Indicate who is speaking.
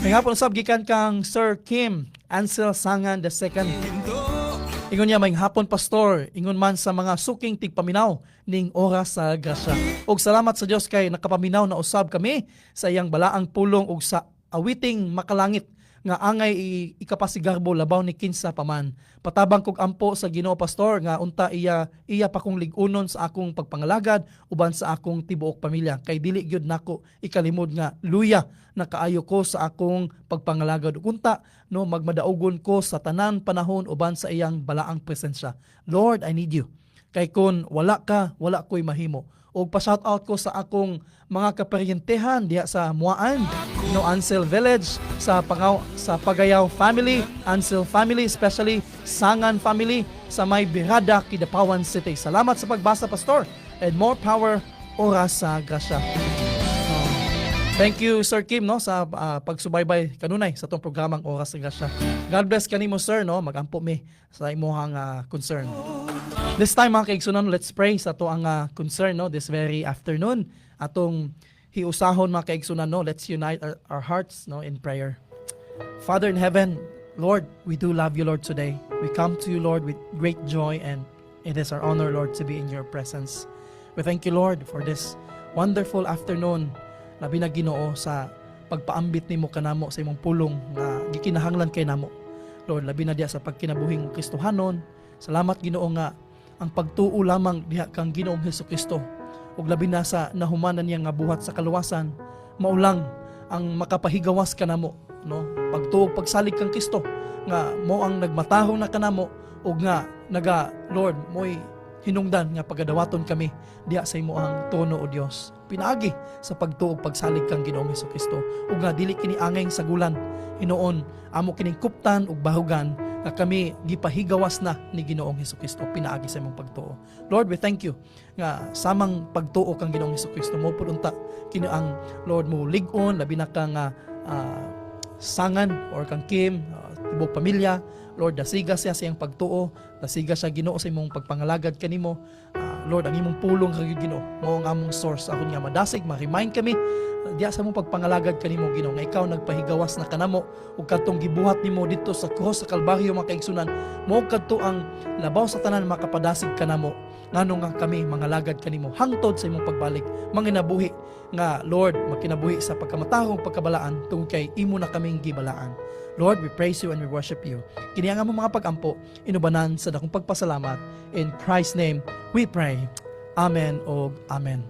Speaker 1: May hapon sab gikan kang Sir Kim Ansel Sangan II. Ingon niya may hapon pastor, ingon man sa mga suking tigpaminaw ning oras sa grasya. Og salamat sa Dios kay nakapaminaw na usab kami sa iyang balaang pulong ug sa awiting makalangit nga angay ikapasigarbo labaw ni kinsa paman. Patabang kog ampo sa Ginoo pastor nga unta iya iya pa kong ligunon sa akong pagpangalagad uban sa akong tibuok pamilya kay dili gyud nako ikalimod nga luya na kaayo ko sa akong pagpangalagad ug unta no magmadaugon ko sa tanan panahon uban sa iyang balaang presensya. Lord, I need you. Kay kun wala ka, wala ko'y mahimo. O pa-shout out ko sa akong mga kaparyentehan diha sa Muaan, no Ansel Village, sa Pangaw, sa Pagayaw family, Ansel family, especially Sangan family sa may Birada, Kidapawan City. Salamat sa pagbasa, Pastor. And more power, oras sa grasya. Thank you Sir Kim no sa ah, pagsubaybay kanunay sa tong programang Oras sa Grasya. God bless kanimo sir no magampo mi sa imong ah, concern. This time mga kaigsunan, let's pray sa to ang ah, concern no this very afternoon. Atong hiusahon mga kaigsunan no, let's unite our, our hearts no in prayer. Father in heaven, Lord, we do love you Lord today. We come to you Lord with great joy and it is our honor Lord to be in your presence. We thank you Lord for this wonderful afternoon labi na Ginoo sa pagpaambit nimo kanamo sa imong pulong nga gikinahanglan kay namo. Lord, labi na diha sa pagkinabuhing Kristohanon. Salamat Ginoo nga ang pagtuo lamang diha kang Ginoong Hesukristo ug labi na sa nahumanan niya nga buhat sa kaluwasan maulang ang makapahigawas kanamo no? Pagtuo pagsalig kang Kristo nga mo ang nagmatahong na kanamo ug nga naga Lord mo'y hinungdan nga pagadawaton kami diha sa imo ang tono o Dios pinaagi sa pagtuo ug pagsalig kang Ginoong Hesukristo ug nga dili kini angay sagulan. Hinuon amo kining kuptan ug bahugan nga kami gipahigawas na ni Ginoong Hesukristo. Pinaagi sa imong pagtuo. Lord we thank you nga samang pagtuo kang Ginoong Hesukristo mo pud unta kini ang Lord mo lig-on labi na kang ah, ah, sangan or kang Kim uh, pamilya. Lord dasiga siya sa iyang pagtuo dasiga siya Ginoo sa imong pagpangalagad kanimo. Ah, Lord ang imong pulong kag Ginoo mao ang among source. Akon nga madasig ma-remind kami diya sa imong pagpangalagad kanimo Ginoo nga ikaw nagpahigawas na kanamo ug kadtong gibuhat nimo dito sa cross sa Kalbaryo mga kaigsunan mao kadto ang labaw sa tanan makapadasig kanamo ngano nga kami mangalagad kanimo hangtod sa imong pagbalik manginabuhi nga Lord makinabuhi sa pagkamatahong pagkabalaan tungod kay imo na kaming gibalaan Lord, we praise you and we worship you. Kini ang mga pagampo, inubanan sa dakong pagpasalamat. In Christ's name, we pray. Amen o Amen.